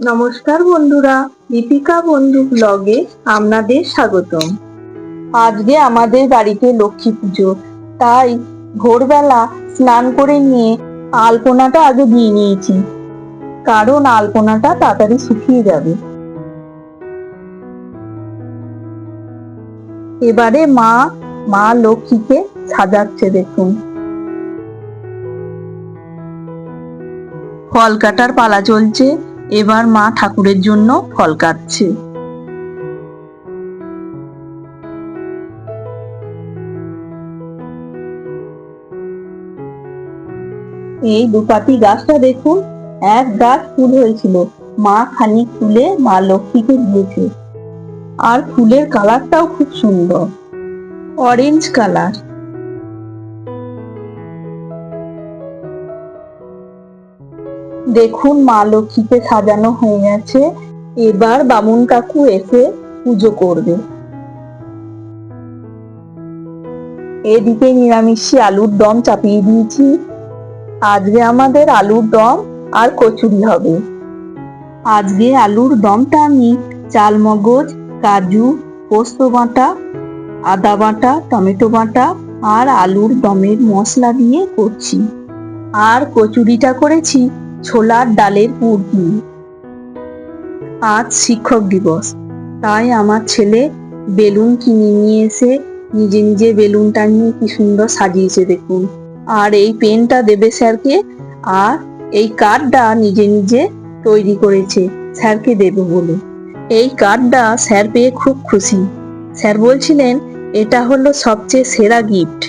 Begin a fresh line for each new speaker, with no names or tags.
নমস্কার বন্ধুরা, দীপিকা বন্ধু ব্লগে আপনাদের স্বাগতম। আজকে আমাদের বাড়িতে লক্ষ্মী পুজো, তাই ভোরবেলা স্নান করে নিয়ে আলপনাটা আগে দিয়ে নিয়েছি, কারণ আলপনাটা তাড়াতাড়ি শুকিয়ে যাবে। এবারে মা মা লক্ষ্মীকে সাজাচ্ছে দেখুন। ফল কাটার পালা চলছে এবার মা ঠাকুরের জন্য ফল কাটছে। এই দুপাতি গাছটা দেখুন, এক গাছ ফুল হয়েছিল। মা খানিক ফুলে মা লক্ষ্মীকে দিয়েছে। আর ফুলের কালারটাও খুব সুন্দর। অরেঞ্জ কালার দেখুন মা লক্ষ্মীকে সাজানো হয়ে গেছে। এবার বামুন কাকু এসে পুজো করবে। এদিকে নিরামিষি আলুর দম চাপিয়ে দিয়েছি। আজকে আমাদের আলুর দম আর কচুরি হবে। আজকে আলুর দমটা আমি চাল মগজ, কাজু, পোস্ত বাটা, আদা বাটা, টমেটো বাটা আর আলুর দমের মশলা দিয়ে করছি। আর কচুরিটা করেছি ছোলার ডালের দিয়ে আজ শিক্ষক দিবস। তাই আমার ছেলে বেলুন কিনে নিয়ে এসে নিজে নিজে বেলুনটা নিয়ে কি সুন্দর সাজিয়েছে দেখুন। আর এই পেনটা দেবে স্যারকে, আর এই কার্ডটা নিজে নিজে তৈরি করেছে, স্যারকে দেবে বলে। এই কার্ডটা স্যার পেয়ে খুব খুশি। স্যার বলছিলেন, এটা হলো সবচেয়ে সেরা গিফট